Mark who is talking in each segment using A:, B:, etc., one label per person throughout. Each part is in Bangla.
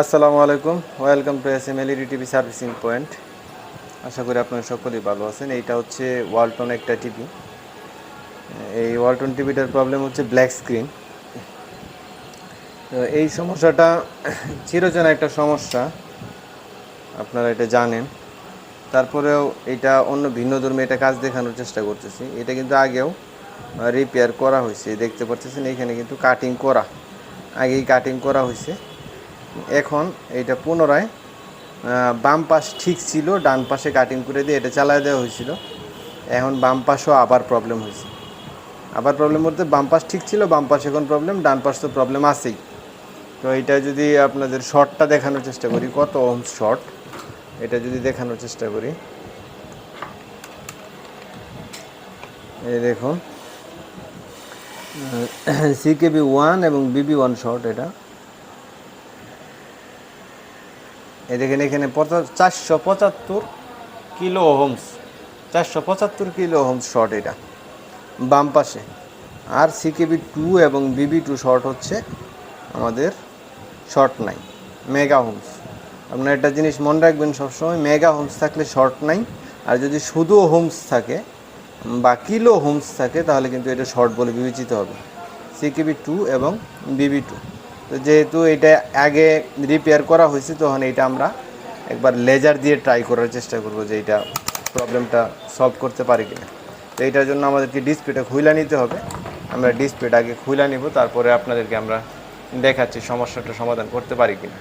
A: আসসালামু আলাইকুম। Welcome to S M LED TV servicing point আশা করি আপনারা সকলেই ভালো আছেন। এইটা হচ্ছে ওয়ালটন একটা টিভি এই ওয়ালটন টিভিটার প্রবলেম হচ্ছে ব্ল্যাক স্ক্রিন তো এই সমস্যাটা চিরজন একটা সমস্যা। আপনারা এটা জানেন। তারপরেও এটা অন্য ভিন্ন ধর্মে এটা কাজ দেখানোর চেষ্টা করতেছি। এটা কিন্তু আগেও রিপেয়ার করা হয়েছে। দেখতে পাচ্ছেন এখানে কিন্তু কাটিং করা। আগেই কাটিং করা হয়েছে। এখন এইটা পুনরায় বাম পাশ ঠিক ছিল, ডান পাশে কাটিং করে দিয়ে এটা চালায় দেওয়া হয়েছিল। এখন বাম পাশও আবার প্রবলেম হয়েছে। আবার প্রবলেম বলতে বাম পাশ ঠিক ছিল, বাম পাশ এখন প্রবলেম ডান পাশ তো প্রবলেম আছেই। তো এটা যদি আপনাদের শর্টটা দেখানোর চেষ্টা করি, কত ওহম শর্ট এটা যদি দেখানোর চেষ্টা করি। এই দেখুন সিকেবি ওয়ান এবং বিবি ওয়ান শর্ট এটা। এই দেখেন এখানে চারশো পঁচাত্তর কিলো হোমস চারশো পঁচাত্তর কিলো হোমস শর্ট এটা। বাম পাশে আর সিকেবি টু এবং বিবি টু শর্ট হচ্ছে আমাদের শর্ট নাই মেগা হোমস আপনার একটা জিনিস মনে রাখবেন সবসময় মেগা হোমস থাকলে শর্ট নাই, আর যদি শুধু হোমস থাকে বা কিলো হোমস থাকে, তাহলে কিন্তু এটা শর্ট বলে বিবেচিত হবে। সিকেবি টু এবং বিবি টু তো যেহেতু এটা আগে রিপেয়ার করা হয়েছে, তখন এটা আমরা একবার লেজার দিয়ে ট্রাই করার চেষ্টা করব যে এটা প্রবলেমটা সলভ করতে পারি কিনা। তো এটার জন্য আমাদেরকে ডিসপ্লেটা খুইলা নিতে হবে। আমরা ডিসপ্লেটা আগে খুইলা নিব, তারপরে আপনাদেরকে আমরা দেখাচ্ছি সমস্যাটা সমাধান করতে পারি কিনা।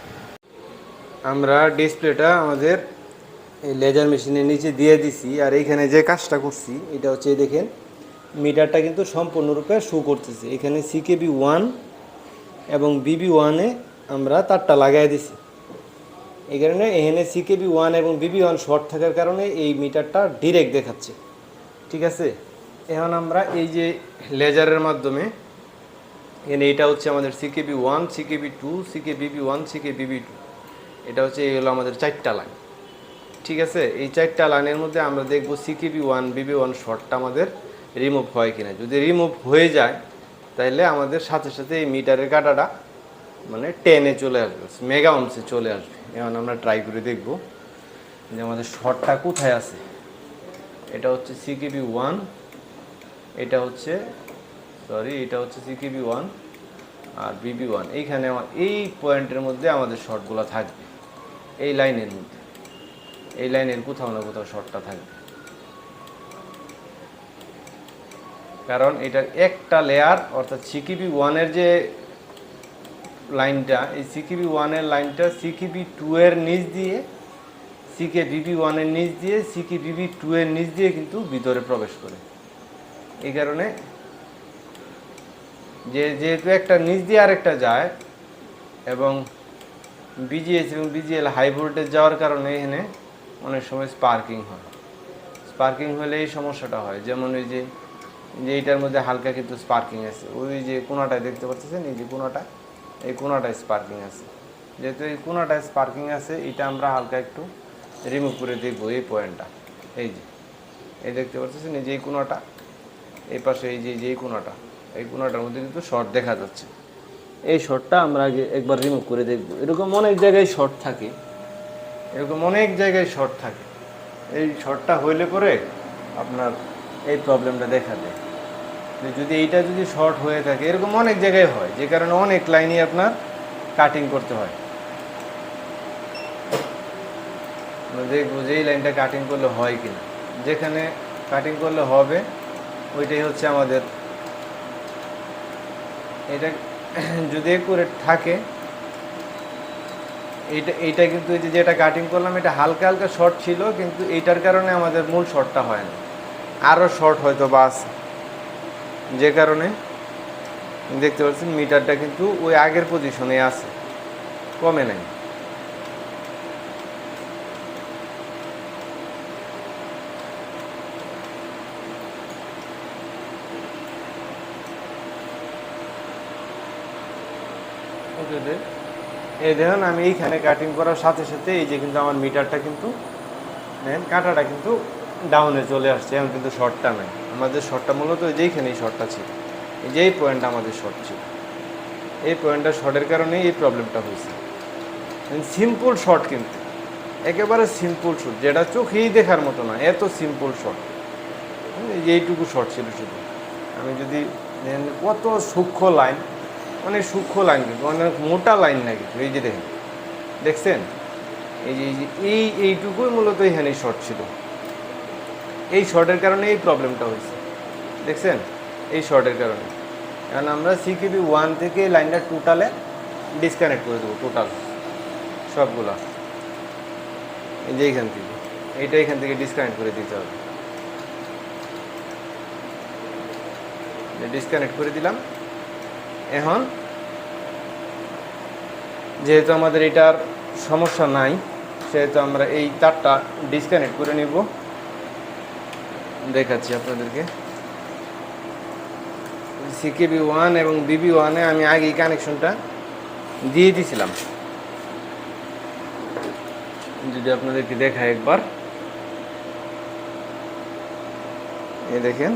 A: আমরা ডিসপ্লেটা আমাদের এই লেজার মেশিনের নিচে দিয়ে দিছি, আর এইখানে যে কাজটা করছি, এটা হচ্ছে দেখেন মিটারটা কিন্তু সম্পূর্ণরূপে শো করতেছে। এখানে সিকেবি ওয়ান এবং বিবি ওয়ানে আমরা তারটা লাগাই দিছি। এই কারণে এখানে সিকেবি ওয়ান এবং বিবি ওয়ান শর্ট থাকার কারণে এই মিটারটা ডিরেক্ট দেখাচ্ছে। ঠিক আছে? এখন আমরা এই যে লেজারের মাধ্যমে, এখানে এটা হচ্ছে আমাদের CKB one CKB two CK BB one CK বিবি টু এটা হচ্ছে, এই হলো আমাদের চারটা লাইন ঠিক আছে? এই চারটা লাইনের মধ্যে আমরা দেখব সিকেবি ওয়ান বিবি ওয়ান শর্টটা আমাদের রিমুভ হয় কিনা। যদি রিমুভ হয়ে যায় তাহলে আমাদের সাথে সাথে এই মিটারের কাটাটা মানে টেনে চলে আসবে মেগা অংশে চলে আসবে। এখন আমরা ট্রাই করে দেখব যে আমাদের শর্টটা কোথায় আছে। এটা হচ্ছে সিকেবি ওয়ান এটা হচ্ছে সরি এটা হচ্ছে সিকেবি ওয়ান আর বিবি ওয়ান এইখানে আমার, এই পয়েন্টের মধ্যে আমাদের শর্টগুলো থাকবে, এই লাইনের মধ্যে। এই লাইনের কোথাও না কোথাও শর্টটা থাকবে। কারণ এটার একটা লেয়ার অর্থাৎ সিকিবি ওয়ানের যে লাইনটা, এই সিকিবি ওয়ানের লাইনটা সিকিবি টু এর নিচ দিয়ে সিকে বিবি ওয়ানের নিচ দিয়ে সিকি বিবি টু এর নিচ দিয়ে কিন্তু ভিতরে প্রবেশ করে। এই কারণে যে যেহেতু একটা নিচ দিয়ে আরেকটা যায়, এবং বিজিএস এবং বিজিএল হাই ভোল্টেজ যাওয়ার কারণে এখানে অনেক সময় স্পার্কিং হয়। স্পার্কিং হলে এই সমস্যাটা হয়। যেমন ওই যে যে এইটার মধ্যে হালকা কিন্তু স্পার্কিং আছে। ওই যে কোনাটায় দেখতে পাচ্ছেন? এই যে কোনাটা, এই কোনাটায় স্পার্কিং আছে। যেহেতু এই কোনাটায় স্পার্কিং আছে, এটা আমরা হালকা একটু রিমুভ করে দেখব এই পয়েন্টটা এই যে, এই দেখতে পাচ্ছেন? এই যে এই কোনাটা, এই পাশে এই যে, এই কোনাটা, এই কোনাটার মধ্যে কিন্তু শর্ট দেখা যাচ্ছে। এই শর্টটা আমরা আগে একবার রিমুভ করে দেখব। এরকম অনেক জায়গায় শর্ট থাকে। এরকম অনেক জায়গায় শর্ট থাকে। এই শর্টটা হইলে পরে আপনার এই প্রবলেমটা দেখা দেয়। যদি এইটা যদি শর্ট হয়ে থাকে, এরকম অনেক জায়গায় হয়, যে কারণে অনেক লাইনই আপনার কাটিং করতে হয়। দেখব যে এই লাইনটা কাটিং করলে হয় কিনা। যেখানে কাটিং করলে হবে, ওইটাই হচ্ছে আমাদের এটা যদি করে থাকে, এইটা এইটা কিন্তু এই যে যেটা কাটিং করলাম, এটা হালকা হালকা শর্ট ছিল, কিন্তু এইটার কারণে আমাদের মূল শর্টটা হয় না। আরও শর্ট হয়তো বা আছে। যে কারণে দেখতে পাচ্ছেন মিটারটা কিন্তু ওই আগের পজিশনে আছে। কমে নাই। এই দেখুন, আমি এইখানে কাটিং করার সাথে সাথে এই যে কিন্তু আমার মিটারটা কিন্তু কাঁটাটা কিন্তু ডাউনে চলে আসছে, এখন কিন্তু শর্টটা নাই। আমাদের শর্টটা মূলত ওই যেইখানেই শর্টটা ছিল, এই যে এই পয়েন্টটা আমাদের শর্ট ছিল। এই পয়েন্টটা শর্টের কারণেই এই প্রবলেমটা হয়েছে। সিম্পল শর্ট কিন্তু, একেবারে সিম্পল শট যেটা চোখেই দেখার মতো না, এত সিম্পল শট এই এইটুকু শর্ট ছিল শুধু। আমি যদি কত সূক্ষ্ম লাইন অনেক সূক্ষ্ম লাইন কিন্তু অনেক মোটা লাইন না কিন্তু, এই যে দেখেন, দেখছেন? এই যে এই যে, এই, এইটুকুই মূলত এখানে শর্ট ছিল। এই শর্টের কারণে এই প্রবলেমটা হয়েছে। দেখছেন? এই শর্টের কারণে। কারণ আমরা সিকিবি ওয়ান থেকে লাইনটা টোটালে ডিসকানেক্ট করে দেবো টোটাল সবগুলা। এই যে এইখান থেকে। এইটা এখান থেকে ডিসকানেক্ট করে দিতে হবে। ডিসকানেক্ট করে দিলাম। এখন যেহেতু আমাদের এটার সমস্যা নাই, সেহেতু আমরা এই তারটা ডিসকানেক্ট করে নিব। দেখাচ্ছি আপনাদেরকে। সিকেবি ওয়ান এবং বিবি ওয়ানে আমি আগেই কানেকশনটা দিয়ে দিয়েছিলাম যদি আপনাদেরকে দেখায় একবার। এ দেখেন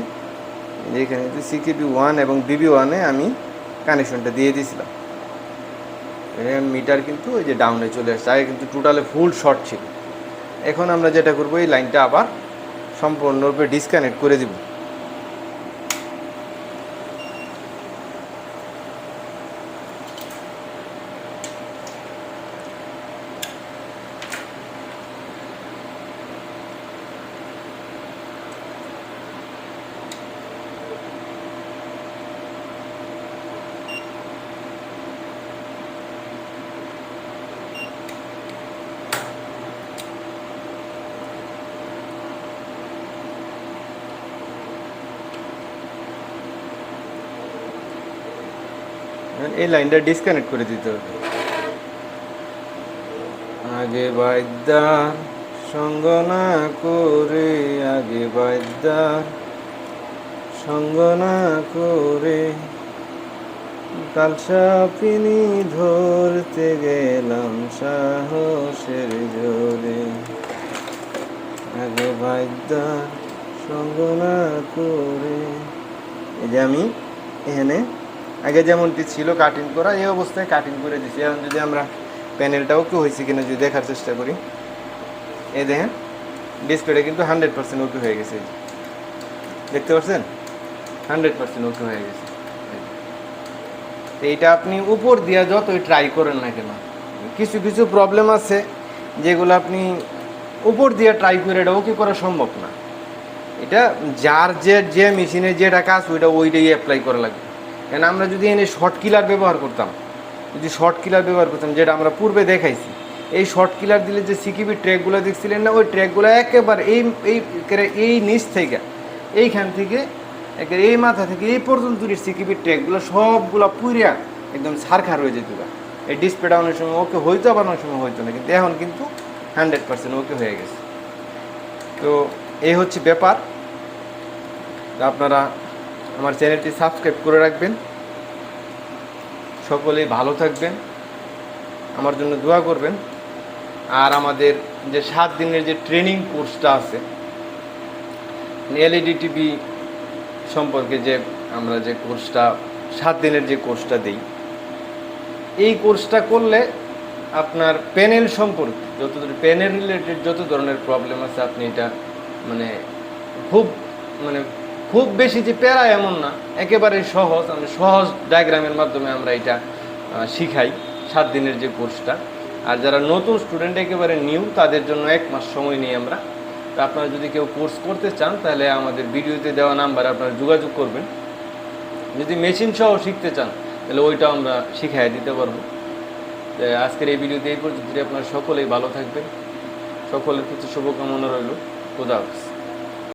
A: এখানে সিকেবি ওয়ান এবং বিবি ওয়ানে আমি কানেকশনটা দিয়ে দিয়েছিলাম মিটার কিন্তু ওই যে ডাউনে চলে আসছে, আগে কিন্তু টোটালে ফুল শর্ট ছিল। এখন আমরা যেটা করব, এই লাইনটা আবার সম্পূর্ণরূপে ডিসকানেক্ট করে দিব। এই লাইনটা ডিসকানেক্ট করে দিতে হবে। আগে বাইদার সঙ্গ না করে, আগে বাইদার সঙ্গ না করে, কাল সাপিনি ধরতে গেলাম সাহসের জোরে। আগে বাইদার সঙ্গ না করে, এই যে আমি, এখানে আগে যেমনটি ছিল কাটিং করা, এই অবস্থায় কাটিং করে দিছি। এখন যদি আমরা প্যানেলটাও কি হয়েছে কিনা যদি দেখার চেষ্টা করি। এই দেখেন ডিসপ্লেটা কিন্তু হান্ড্রেড পার্সেন্ট ওকে হয়ে গেছে। দেখতে পাচ্ছেন? হান্ড্রেড পার্সেন্ট ওকে হয়ে গেছে। এইটা আপনি উপর দিয়া যতই ট্রাই করেন না কেন, কিছু কিছু প্রবলেম আছে যেগুলো আপনি উপর দিয়ে ট্রাই করে এটা ওকে করা সম্ভব না। এটা যার যে যে মেশিনে যেটা কাজ, ওইটা ওইটাই অ্যাপ্লাই করা লাগবে। কেন আমরা যদি এনে শর্ট কিলার ব্যবহার করতাম, যদি শর্ট কিলার ব্যবহার করতাম, যেটা আমরা পূর্বে দেখাইছি, এই শর্ট কিলার দিলে যে সিকিবি ট্র্যাকগুলো দেখছিলেন না, ওই ট্র্যাকগুলো একেবারে এই এই এই নিচ থেকে, এইখান থেকে, একেবারে এই মাথা থেকে এই পর্যন্ত সিকিবি ট্র্যাকগুলো সবগুলো পুরিয়া একদম সারখার হয়ে যেত। এই ডিসপ্লেটা অনেক সময় ওকে হইতো আবার অনেক সময় হইতো না, কিন্তু এখন কিন্তু হান্ড্রেড পার্সেন্ট ওকে হয়ে গেছে তো এই হচ্ছে ব্যাপার আপনারা আমার চ্যানেলটি সাবস্ক্রাইব করে রাখবেন। সকলেই ভালো থাকবেন, আমার জন্য দোয়া করবেন। আর আমাদের যে সাত দিনের যে ট্রেনিং কোর্সটা আছে, এলইডি টিভি সম্পর্কে যে আমরা যে কোর্সটা, সাত দিনের যে কোর্সটা দিই, এই কোর্সটা করলে আপনার প্যানেল সম্পর্কে যত প্যানেল রিলেটেড যত ধরনের প্রবলেম আছে, আপনি এটা মানে খুব মানে খুব বেশি যে প্যারা এমন না, একেবারে সহজ আমরা সহজ ডায়াগ্রামের মাধ্যমে আমরা এটা শিখাই সাত দিনের যে কোর্সটা আর যারা নতুন স্টুডেন্ট একেবারে নিউ তাদের জন্য এক মাস সময় নিই আমরা, তো আপনারা যদি কেউ কোর্স করতে চান, তাহলে আমাদের ভিডিওতে দেওয়া নাম্বারে আপনারা যোগাযোগ করবেন। যদি মেশিন সহ শিখতে চান, তাহলে ওইটাও আমরা শিখাই দিতে পারব। আজকের এই ভিডিওতে এই পর্যন্ত আপনারা সকলেই ভালো থাকবেন। সকলের প্রতি শুভকামনা রইল। খুদা হাফেজ।